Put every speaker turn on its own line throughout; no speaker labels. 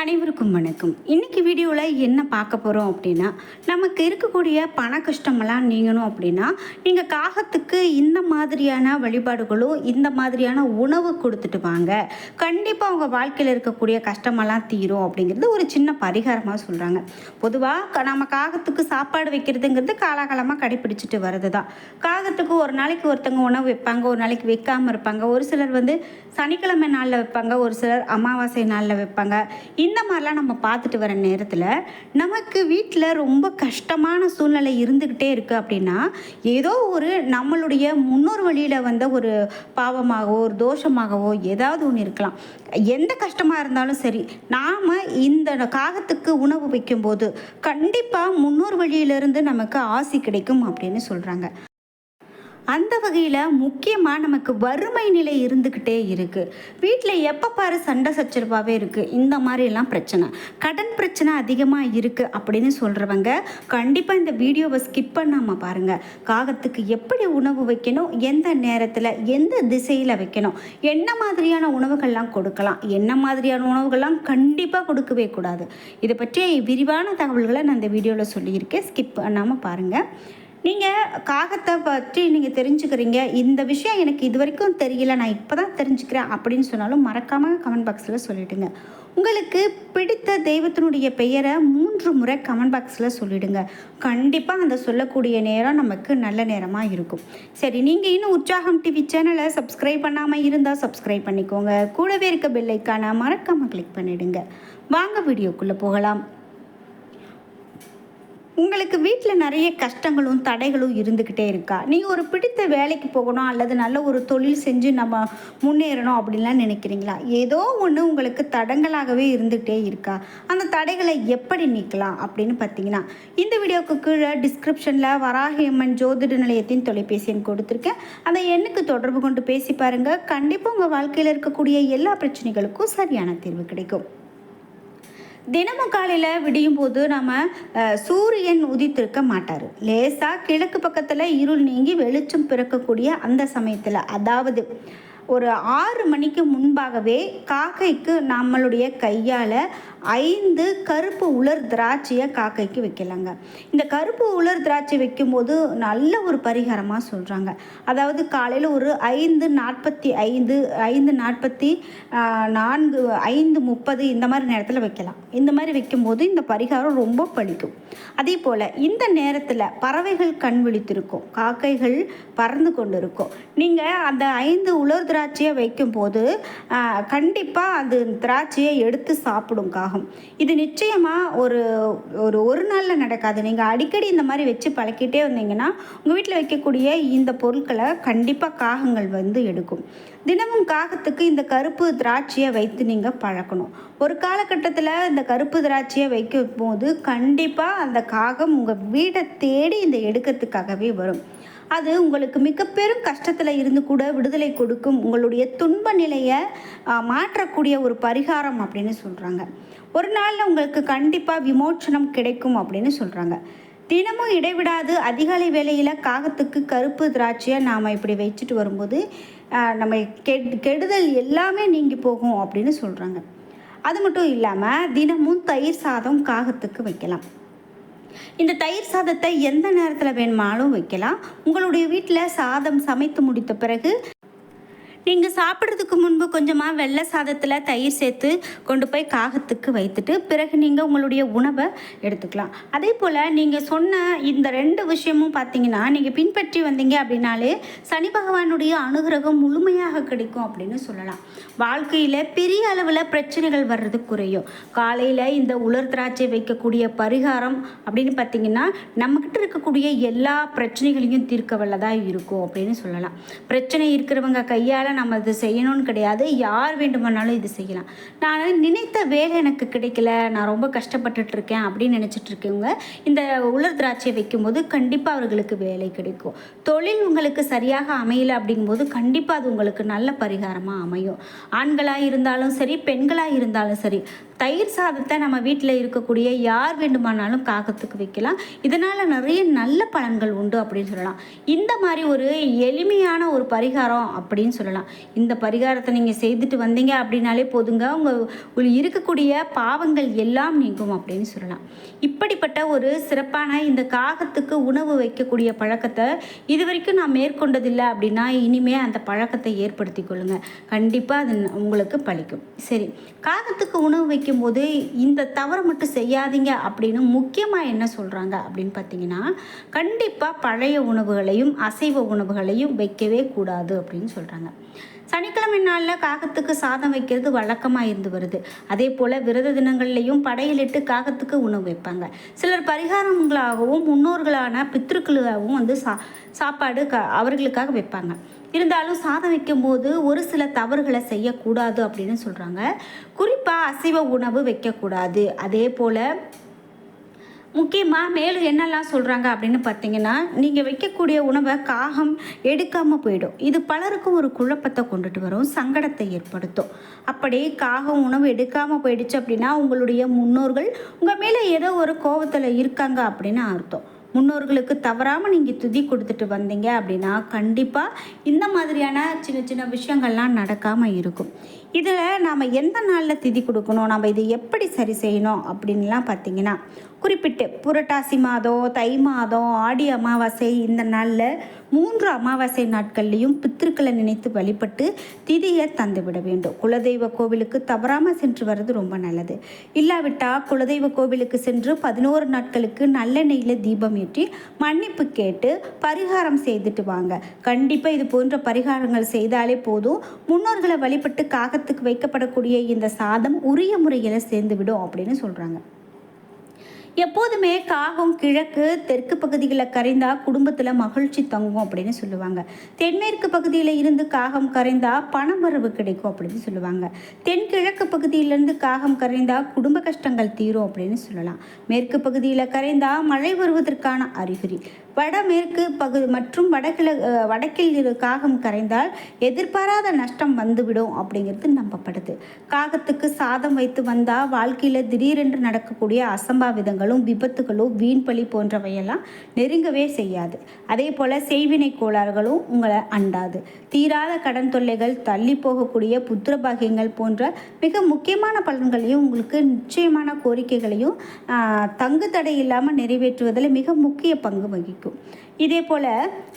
அனைவருக்கும் வணக்கம். இன்னைக்கு வீடியோவில் என்ன பார்க்க போகிறோம் அப்படின்னா நமக்கு இருக்கக்கூடிய பண கஷ்டமெல்லாம் நீங்கணும் அப்படின்னா நீங்கள் காகத்துக்கு இந்த மாதிரியான வழிபாடுகளும் இந்த மாதிரியான உணவு கொடுத்துட்டு வாங்க. கண்டிப்பாக உங்கள் வாழ்க்கையில் இருக்கக்கூடிய கஷ்டமெல்லாம் தீரும் அப்படிங்கிறது ஒரு சின்ன பரிகாரமாக சொல்கிறாங்க பொதுவாக நம்ம காகத்துக்கு சாப்பாடு வைக்கிறதுங்கிறது காலாகாலமாக கடைப்பிடிச்சிட்டு வர்றது தான் காகத்துக்கு ஒரு நாளைக்கு ஒருத்தவங்க உணவு வைப்பாங்க ஒரு நாளைக்கு வைக்காமல் இருப்பாங்க. ஒரு சிலர் வந்து சனிக்கிழமை நாளில் வைப்பாங்க ஒரு சிலர் அமாவாசை நாளில் வைப்பாங்க. இந்த மாதிரிலாம் நம்ம பார்த்துட்டு வர நேரத்தில் நமக்கு வீட்டில் ரொம்ப கஷ்டமான சூழ்நிலை இருந்துக்கிட்டே இருக்குது அப்படின்னா ஏதோ ஒரு நம்மளுடைய முன்னோர் வழியில் வந்த ஒரு பாவமாகவோ ஒரு தோஷமாகவோ ஏதாவது ஒன்று இருக்கலாம். எந்த கஷ்டமாக இருந்தாலும் சரி நாம் இந்த காகத்துக்கு உணவு வைக்கும்போது கண்டிப்பாக முன்னோர் வழியிலிருந்து நமக்கு ஆசி கிடைக்கும் அப்படின்னு சொல்கிறாங்க அந்த வகையில் முக்கியமாக நமக்கு வறுமை நிலை இருந்துக்கிட்டே இருக்குது வீட்டில் எப்போ பாரு சண்டை சச்சரவாகவே இருக்குது இந்த மாதிரிலாம் பிரச்சனை. கடன் பிரச்சனை அதிகமாக இருக்குது அப்படின்னு சொல்கிறவங்க கண்டிப்பாக இந்த வீடியோவை ஸ்கிப் பண்ணாமல் பாருங்கள் காகத்துக்கு எப்படி உணவு வைக்கணும்? எந்த நேரத்தில் எந்த திசையில் வைக்கணும்? என்ன மாதிரியான உணவுகள்லாம் கொடுக்கலாம்? என்ன மாதிரியான உணவுகள்லாம் கண்டிப்பாக கொடுக்கவே கூடாது. இதை பற்றிய விரிவான தகவல்களை நான் இந்த வீடியோவில் சொல்லியிருக்கேன். ஸ்கிப் பண்ணாமல் பாருங்கள் நீங்கள் காகத்தை பற்றி நீங்கள் தெரிஞ்சுக்கிறீங்க. இந்த விஷயம் எனக்கு இது வரைக்கும் தெரியல. நான் இப்போ தான் தெரிஞ்சுக்கிறேன் அப்படின்னு சொன்னாலும் மறக்காமல் கமெண்ட் பாக்ஸில் சொல்லிவிடுங்க உங்களுக்கு பிடித்த தெய்வத்தினுடைய பெயரை மூன்று முறை கமெண்ட் பாக்ஸில் சொல்லிவிடுங்க கண்டிப்பாக அந்த சொல்லக்கூடிய நேரம் நமக்கு நல்ல நேரமாக இருக்கும். சரி நீங்கள் இன்னும் உற்சாகம் டிவி சேனலை சப்ஸ்கிரைப் பண்ணாமல் இருந்தால் சப்ஸ்கிரைப் பண்ணிக்கோங்க. கூடவே இருக்க பெல்லைக்கான மறக்காமல் கிளிக் பண்ணிவிடுங்க வாங்க வீடியோக்குள்ளே போகலாம். உங்களுக்கு வீட்டில் நிறைய கஷ்டங்களும் தடைகளும் இருந்துக்கிட்டே இருக்கா? நீங்கள் ஒரு பிடித்த வேலைக்கு போகணும் அல்லது நல்ல ஒரு தொழில் செஞ்சு நம்ம முன்னேறணும் அப்படின்லாம் நினைக்கிறீங்களா? ஏதோ ஒன்று உங்களுக்கு தடங்களாகவே இருந்துகிட்டே இருக்கா? அந்த தடைகளை எப்படி நீக்கலாம் அப்படின்னு பார்த்தீங்கன்னா இந்த வீடியோவுக்கு கீழே டிஸ்கிரிப்ஷனில் வராகியம்மன் ஜோதிட நிலையத்தின் தொலைபேசி எண் கொடுத்துருக்கேன். அந்த எண்ணுக்கு தொடர்பு கொண்டு பேசி பாருங்கள் கண்டிப்பாக உங்கள் வாழ்க்கையில் இருக்கக்கூடிய எல்லா பிரச்சனைகளுக்கும் சரியான தீர்வு கிடைக்கும். தினமும் காலையில் விடியும் போது நம்ம சூரியன் உதித்திருக்க மாட்டார். லேசாக கிழக்கு பக்கத்தில் இருள் நீங்கி வெளிச்சம் பிறக்கக்கூடிய அந்த சமயத்தில். அதாவது ஒரு ஆறு மணிக்கு முன்பாகவே காக்கைக்கு நம்மளுடைய கையால் ஐந்து கருப்பு உலர் திராட்சையை காக்கைக்கு வைக்கலாங்க. இந்த கருப்பு உலர் திராட்சை வைக்கும்போது நல்ல ஒரு பரிகாரமாக சொல்கிறாங்க அதாவது காலையில் ஒரு ஐந்து நாற்பத்தி ஐந்து ஐந்து நாற்பத்தி நான்கு ஐந்து முப்பது இந்த மாதிரி நேரத்தில் வைக்கலாம். இந்த மாதிரி வைக்கும்போது இந்த பரிகாரம் ரொம்ப பலிக்கும். அதே போல் இந்த நேரத்தில் பறவைகள் கண் விழித்திருக்கும். காக்கைகள் பறந்து கொண்டு இருக்கும் நீங்கள் அந்த ஐந்து உலர் திராட்சையை வைக்கும்போது கண்டிப்பாக அது திராட்சையை எடுத்து சாப்பிடும் காகம். இது நிச்சயமாக ஒரு ஒரு ஒரு நாளில் நடக்காது. நீங்கள் அடிக்கடி இந்த மாதிரி வச்சு பழக்கிட்டே வந்தீங்கன்னா உங்கள் வீட்டில் வைக்கக்கூடிய இந்த பொருட்களை கண்டிப்பாக காகங்கள் வந்து எடுக்கும். தினமும் காகத்துக்கு இந்த கருப்பு திராட்சையை வைத்து நீங்கள் பழக்கணும். ஒரு காலகட்டத்தில் இந்த கருப்பு திராட்சையை வைக்கும் போது கண்டிப்பாக அந்த காகம் உங்கள் வீடை தேடி இந்த எடுக்கிறதுக்காகவே வரும். அது உங்களுக்கு மிக பெரும் கஷ்டத்தில் இருந்து கூட விடுதலை கொடுக்கும். உங்களுடைய துன்ப நிலையை மாற்றக்கூடிய ஒரு பரிகாரம் அப்படின்னு சொல்கிறாங்க ஒரு நாளில் உங்களுக்கு கண்டிப்பாக விமோச்சனம் கிடைக்கும் அப்படின்னு சொல்கிறாங்க தினமும் இடைவிடாது. அதிகாலை வேளையில் காகத்துக்கு கருப்பு திராட்சையை நாம் இப்படி வச்சுட்டு வரும்போது நம்ம கெட் கெடுதல் எல்லாமே நீங்கி போகும் அப்படின்னு சொல்கிறாங்க அது மட்டும் இல்லாமல் தினமும் தயிர் சாதம் காகத்துக்கு வைக்கலாம். இந்த தயிர் சாதத்தை எந்த நேரத்தில் வேணுமானாலும் வைக்கலாம். உங்களுடைய வீட்டில் சாதம் சமைத்து முடித்த பிறகு நீங்கள் சாப்பிட்றதுக்கு முன்பு கொஞ்சமாக வெள்ளை சாதத்தில் தயிர் சேர்த்து கொண்டு போய் காகத்துக்கு வைத்துட்டு பிறகு நீங்கள் உங்களுடைய உணவை எடுத்துக்கலாம். அதே போல் நீங்கள் சொன்ன இந்த ரெண்டு விஷயமும் பார்த்தீங்கன்னா நீங்கள் பின்பற்றி வந்தீங்க அப்படின்னாலே சனி பகவானுடைய அனுகிரகம் முழுமையாக கிடைக்கும் அப்படின்னு சொல்லலாம். வாழ்க்கையில் பெரிய அளவில் பிரச்சனைகள் வர்றது குறையும். காலையில் இந்த உலர் திராட்சை வைக்கக்கூடிய பரிகாரம் அப்படின்னு பார்த்தீங்கன்னா நம்மக்கிட்ட இருக்கக்கூடிய எல்லா பிரச்சனைகளையும் தீர்க்க வல்லதாக இருக்கும் அப்படின்னு சொல்லலாம். பிரச்சனை இருக்கிறவங்க கையால் நம்ம இது செய்யணும்னு கிடையாது. யார் வேண்டுமானாலும் இது செய்யலாம். நான் நினைத்த வேலை எனக்கு கிடைக்கல. நான் ரொம்ப கஷ்டப்பட்டுட்ருக்கேன் அப்படின்னு நினச்சிட்டு இருக்கவங்க இந்த உலர் திராட்சை வைக்கும்போது கண்டிப்பாக அவர்களுக்கு வேலை கிடைக்கும். தொழில் உங்களுக்கு சரியாக அமையலை அப்படிங்கும்போது கண்டிப்பாக அது உங்களுக்கு நல்ல பரிகாரமாக அமையும். ஆண்களாக இருந்தாலும் சரி பெண்களாக இருந்தாலும் சரி தயிர் சாதத்தை நம்ம வீட்டில் இருக்கக்கூடிய யார் வேண்டுமானாலும் காகத்துக்கு வைக்கலாம் இதனால் நிறைய நல்ல பலன்கள் உண்டு அப்படின்னு சொல்லலாம். இந்த மாதிரி ஒரு எளிமையான ஒரு பரிகாரம் அப்படின்னு சொல்லலாம். இந்த பரிகாரத்தை நீங்கள் செய்துட்டு வந்தீங்க அப்படின்னாலே போதுங்க. உங்கள் இருக்கக்கூடிய பாவங்கள் எல்லாம் நீங்கும் அப்படின்னு சொல்லலாம். இப்படிப்பட்ட ஒரு சிறப்பான இந்த காகத்துக்கு உணவு வைக்கக்கூடிய பழக்கத்தை இது வரைக்கும் நான் மேற்கொண்டதில்லை அப்படின்னா இனிமே அந்த பழக்கத்தை ஏற்படுத்தி கொள்ளுங்கள் கண்டிப்பாக அது உங்களுக்கு பழிக்கும். சரி. காகத்துக்கு உணவு வைக்கும்போது இந்த தவறை மட்டும் செய்யாதீங்க அப்படின்னு முக்கியமாக என்ன சொல்கிறாங்க அப்படின்னு பார்த்தீங்கன்னா கண்டிப்பாக பழைய உணவுகளையும் அசைவ உணவுகளையும் வைக்கவே கூடாது அப்படின்னு சொல்கிறாங்க சனிக்கிழமை நாளில் காகத்துக்கு சாதம் வைக்கிறது வழக்கமாக இருந்து வருது. அதே போல் விரத தினங்கள்லையும் படையலிட்டு காகத்துக்கு உணவு வைப்பாங்க. சிலர் பரிகாரங்களாகவும் முன்னோர்களான பித்திருக்களாகவும் வந்து சா சாப்பாடு க அவர்களுக்காக வைப்பாங்க. இருந்தாலும் சாதம் வைக்கும்போது ஒரு சில தவறுகளை செய்யக்கூடாது அப்படின்னு சொல்கிறாங்க குறிப்பாக அசைவ உணவு வைக்கக்கூடாது. அதே போல் முக்கியமாக மேலும் என்னெல்லாம் சொல்கிறாங்க அப்படின்னு பார்த்தீங்கன்னா நீங்கள் வைக்கக்கூடிய உணவை காகம் எடுக்காமல் போயிடும். இது பலருக்கும் ஒரு குழப்பத்தை கொண்டுட்டு வரும் சங்கடத்தை ஏற்படுத்தும். அப்படி காகம் உணவு எடுக்காமல் போயிடுச்சு அப்படின்னா உங்களுடைய முன்னோர்கள் உங்கள் மேலே ஏதோ ஒரு கோபத்தில் இருக்காங்க அப்படின்னு அர்த்தம். முன்னோர்களுக்கு தவறாமல் நீங்கள் துதி கொடுத்துட்டு வந்தீங்க அப்படின்னா கண்டிப்பாக இந்த மாதிரியான சின்ன சின்ன விஷயங்கள்லாம் நடக்காமல் இருக்கும். இதில் நாம் எந்த நாளில் திதி கொடுக்கணும்? நம்ம இதை எப்படி சரி செய்யணும் அப்படின்லாம் பார்த்தீங்கன்னா குறிப்பிட்டு புரட்டாசி மாதம் தை மாதம் ஆடி அமாவாசை இந்த நாளில் மூன்று அமாவாசை நாட்கள்லையும் பித்திருக்களை நினைத்து வழிபட்டு திதியை தந்துவிட வேண்டும். குலதெய்வ கோவிலுக்கு தவறாமல் சென்று வர்றது ரொம்ப நல்லது. இல்லாவிட்டால் குலதெய்வ கோவிலுக்கு சென்று பதினோரு நாட்களுக்கு நல்லெண்ணெயில் தீபம் ஏற்றி மன்னிப்பு கேட்டு பரிகாரம் செய்துட்டு வாங்க. கண்டிப்பாக இது போன்ற பரிகாரங்கள் செய்தாலே போதும். முன்னோர்களை வழிபட்டு காகத்துக்கு வைக்கப்படக்கூடிய இந்த சாதம் உரிய முறையில் சேர்ந்துவிடும் அப்படின்னு சொல்கிறாங்க எப்போதுமே காகம் கிழக்கு தெற்கு பகுதிகளில் கரைந்தால் குடும்பத்தில் மகிழ்ச்சி தங்கும் அப்படின்னு சொல்லுவாங்க. தென்மேற்கு பகுதியில் இருந்து காகம் கரைந்தால் பணமரவு கிடைக்கும் அப்படின்னு சொல்லுவாங்க. தென்கிழக்கு பகுதியிலிருந்து காகம் கரைந்தால் குடும்ப கஷ்டங்கள் தீரும் அப்படின்னு சொல்லலாம். மேற்கு பகுதியில் கரைந்தால் மழை வருவதற்கான அறிகுறி. வடமேற்கு பகுதி மற்றும் வடகிழ வடக்கில் இரு காகம் கரைந்தால் எதிர்பாராத நஷ்டம் வந்துவிடும் அப்படிங்கிறது நம்பப்படுது. காகத்துக்கு சாதம் வைத்து வந்தால் வாழ்க்கையில் திடீரென்று நடக்கக்கூடிய அசம்பாவிதங்களும் விபத்துகளும் வீண்பலி போன்றவையெல்லாம் நெருங்கவே செய்யாது. அதே போல் செய்வினை கோளாறுகளும் உங்களை அண்டாது. தீராத கடன் தொல்லைகள் தள்ளி போகக்கூடிய புத்திர பாகியங்கள் போன்ற மிக முக்கியமான பலன்களையும் உங்களுக்கு நிச்சயமான கோரிக்கைகளையும் தங்கு தடை இல்லாமல் நிறைவேற்றுவதில் மிக முக்கிய பங்கு வகிக்கும். இருக்கும். இதே போல்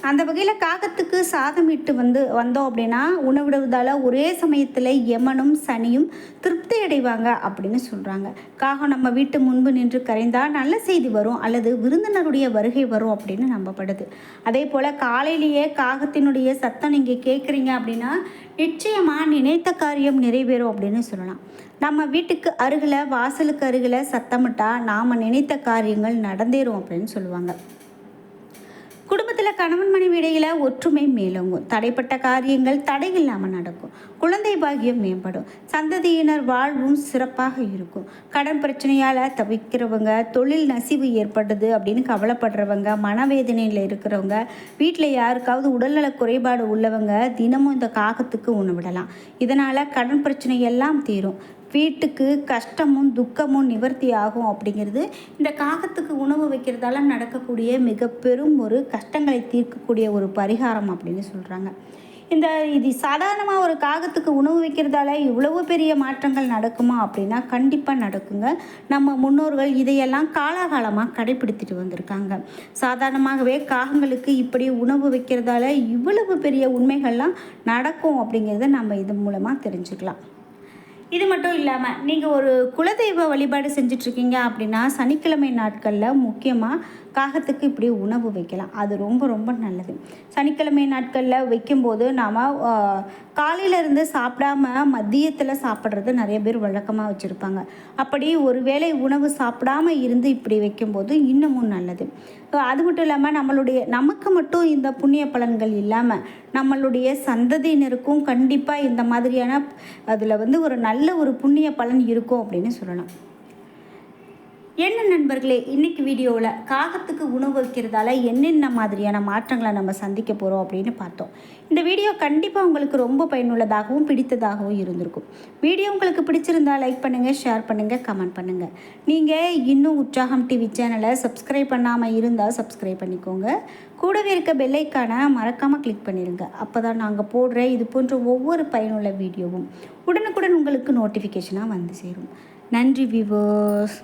அந்த வகையில் காகத்துக்கு சாதம் இட்டு வந்து வந்தோம் அப்படின்னா உணவிடுவதால் ஒரே சமயத்தில் யமனும் சனியும் திருப்தி அடைவாங்க அப்படின்னு சொல்கிறாங்க காகம் நம்ம வீட்டு முன்பு நின்று கரைந்தால் நல்ல செய்தி வரும் அல்லது விருந்தினருடைய வருகை வரும் அப்படின்னு நம்பப்படுது. அதே போல் காலையிலேயே காகத்தினுடைய சத்தம் நீங்கள் கேட்குறீங்க அப்படின்னா நிச்சயமாக நினைத்த காரியம் நிறைவேறும் அப்படின்னு சொல்லலாம். நம்ம வீட்டுக்கு அருகில் வாசலுக்கு அருகில் சத்தமிட்டால் நாம் நினைத்த காரியங்கள் நடந்தேறும் அப்படின்னு சொல்லுவாங்க. குடும்பத்தில் கணவன் மனைவி இடையில் ஒற்றுமை மேலோங்கும். தடைப்பட்ட காரியங்கள் தடை இல்லாமல் நடக்கும். குழந்தை பாகியம் மேம்படும். சந்ததியினர் வாழ்வும் சிறப்பாக இருக்கும். கடன் பிரச்சனையால் தவிக்கிறவங்க தொழில் நசிவு ஏற்படுது அப்படின்னு கவலைப்படுறவங்க மனவேதனையில் இருக்கிறவங்க வீட்டில் யாருக்காவது உடல்நல குறைபாடு உள்ளவங்க தினமும் இந்த காகத்துக்கு உணவிடலாம். இதனால் கடன் பிரச்சனை எல்லாம் தீரும். வீட்டுக்கு கஷ்டமும் துக்கமும் நிவர்த்தி ஆகும் அப்படிங்கிறது இந்த காகத்துக்கு உணவு வைக்கிறதால நடக்கக்கூடிய மிக பெரும் ஒரு கஷ்டங்களை தீர்க்கக்கூடிய ஒரு பரிகாரம் அப்படின்னு சொல்கிறாங்க இந்த இது சாதாரணமாக ஒரு காகத்துக்கு உணவு வைக்கிறதால இவ்வளவு பெரிய மாற்றங்கள் நடக்குமா அப்படின்னா கண்டிப்பாக நடக்குங்க. நம்ம முன்னோர்கள் இதையெல்லாம் காலாகாலமாக கடைபிடித்துட்டு வந்திருக்காங்க. சாதாரணமாகவே காகங்களுக்கு இப்படி உணவு வைக்கிறதால இவ்வளவு பெரிய உண்மைகள்லாம் நடக்கும் அப்படிங்கிறத நம்ம இது மூலமாக தெரிஞ்சுக்கலாம். இது மட்டும் இல்லாமல் நீங்கள் ஒரு குலதெய்வ வழிபாடு செஞ்சிட்ருக்கீங்க அப்படின்னா சனிக்கிழமை நாட்களில் முக்கியமாக காகத்துக்கு இப்படி உணவு வைக்கலாம். அது ரொம்ப ரொம்ப நல்லது. சனிக்கிழமை நாட்களில் வைக்கும்போது நாம் காலையிலேருந்து சாப்பிடாம மதியத்தில் சாப்பிட்றது நிறைய பேர் வழக்கமாக வச்சுருப்பாங்க. அப்படி ஒரு வேளை உணவு சாப்பிடாம இருந்து இப்படி வைக்கும்போது இன்னமும் நல்லது. அது மட்டும் இல்லாமல் நம்மளுடைய நமக்கு மட்டும் இந்த புண்ணிய பலன்கள் இல்லாமல் நம்மளுடைய சந்ததியினருக்கும் கண்டிப்பாக இந்த மாதிரியான அதில் வந்து ஒரு நல்ல ஒரு புண்ணிய பலன் இருக்கும் அப்படின்னு சொல்லலாம். என்ன நண்பர்களே இன்னைக்கு வீடியோவில் காகத்துக்கு உணவு வைக்கிறதால என்னென்ன மாதிரியான மாற்றங்களை நம்ம சந்திக்க போகிறோம் அப்படின்னு பார்த்தோம். இந்த வீடியோ கண்டிப்பாக உங்களுக்கு ரொம்ப பயனுள்ளதாகவும் பிடித்ததாகவும் இருந்திருக்கும். வீடியோ உங்களுக்கு பிடிச்சிருந்தா லைக் பண்ணுங்கள் ஷேர் பண்ணுங்கள் கமெண்ட் பண்ணுங்கள் நீங்கள் இன்னும் உற்சாகம் டிவி சேனலை சப்ஸ்கிரைப் பண்ணாமல் இருந்தால் சப்ஸ்கிரைப் பண்ணிக்கோங்க. கூடவே இருக்க பெல்லைக்கான மறக்காமல் கிளிக் பண்ணிடுங்க அப்போ தான் நாங்கள் போடுற இது போன்ற ஒவ்வொரு பயனுள்ள வீடியோவும் உடனுக்குடன் உங்களுக்கு நோட்டிஃபிகேஷனாக வந்து சேரும். நன்றி விவோஸ்